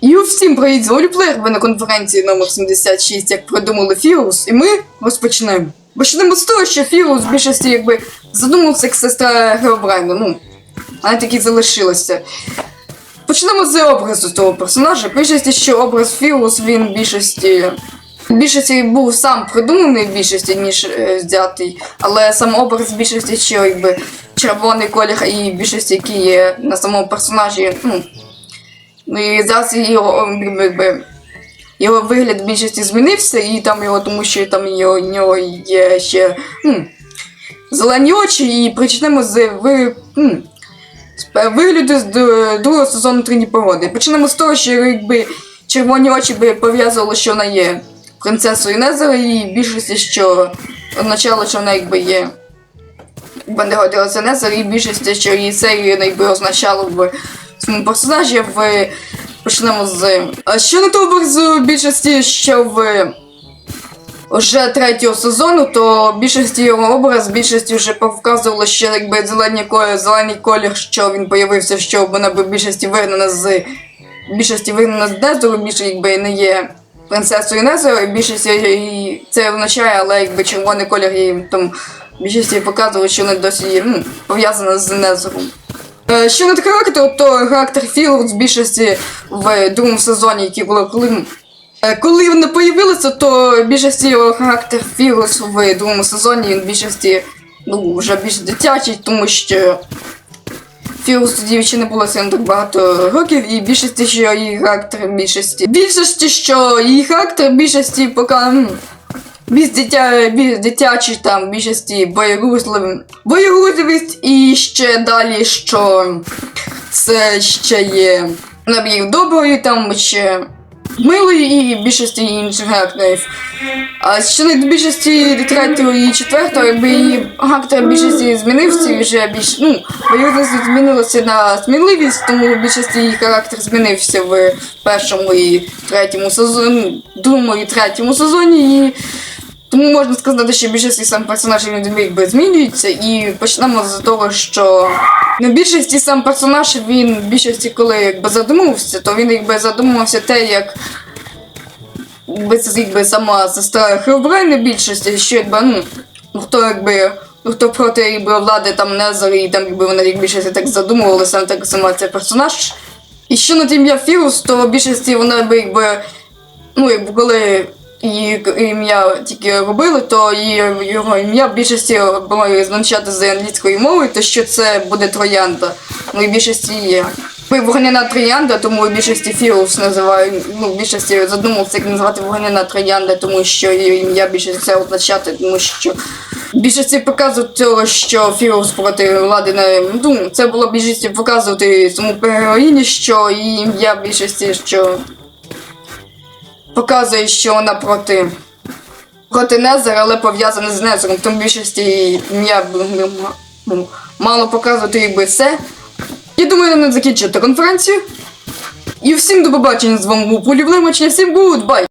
І всім привіт, з Оліплеєр, ви на конференції номер 76, як придумали Фірус, і ми розпочнемо. Почнемо з того, що Фірус в більшості якби задумався як сестра Геобрайна, ну, вона таки залишилася. Почнемо з образу того персонажа. В більшості, що образ Фірус, він в більшості. Більшості був сам придуманий в більшості, ніж е, взятий, але сам образ в більшості, що якби червоний колір і більшості, який є на самому персонажі, Ну і зараз його, якби, його вигляд в більшості змінився, і там його, тому що там його, нього є ще м, зелені очі, і почнемо з ви, м, з вигляду з другого сезону Трині погоди. Почнемо з того, що якби червоні очі би пов'язували, що вона є принцесою Незера, і в більшості, що означало, що вона якби є. Не Незер, і більшості, що її серію якби означало в своєму персонажі в почнемо з. Що на того в більшості, що в вже третього сезону, то більшості його образ, більшості вже показувало, що якби зелені колір, зелений колір, що він появився, що вона в більшості вигнана з більшості вигнана з Незору, більше якби не є принцесою Незору, і в більшості і це означає, але якби червоний колір їй там більшості показувало, що вона досі пов'язана з Незором. Е, Що не характер, то характер Філд в більшості в другому сезоні, який було коли. е, Коли вона появилася, то більшості його характер Філос в другому сезоні він більшості ну, вже більш дитячий, тому що Філос тоді ще не було сильно так багато років, і більшості, що її характер більшості. Більшості, що її характер більшості поки. Більш, дитя, більш дитячий там більшості боєгузливий. Боєгузливість і ще далі, що це ще є набір доброї, там ще милої і більшості інших характерів. А ще не більшості третього і четвертого, якби її характер більшості змінився і вже більш ну, боєгузливість змінилася на сміливість, тому більшості її характер змінився в першому і третьому сезоні, другому і третьому сезоні. І тому можна сказати, що більшість сам персонаж він якби змінюється, і почнемо з того, що на більшості сам персонаж він в більшості, коли якби задумувався, то він якби задумувався те, як якби це якби сама сестра Хеобрайна більшості, що якби ну, хто якби. Хто проти якби, влади там Незер, і там якби вони як більшості так задумувалися, так сама цей персонаж. І що на ім'я Фірус, то в більшості вона якби, якби ну, якби коли її ім'я тільки робили, то її, його ім'я в більшості було означати з англійської мови, то що це буде троянда. Ну і більшості є. Вогняна троянда, тому в більшості Фірус називає, ну, в більшості задумався, як називати вогняна троянда, тому що її ім'я більше це означати, тому що більшості показують того, що Фірус проти влади не. Ну, це було більшості показувати саму героїні, що її ім'я більшості, що показує, що вона проти. Проти Незера, але пов'язана з Незером. Тому більшості я б, м, мало показувати якби все. Я думаю, не закінчити конференцію. І всім до побачення з вами був Полівлимач. всім гудбай!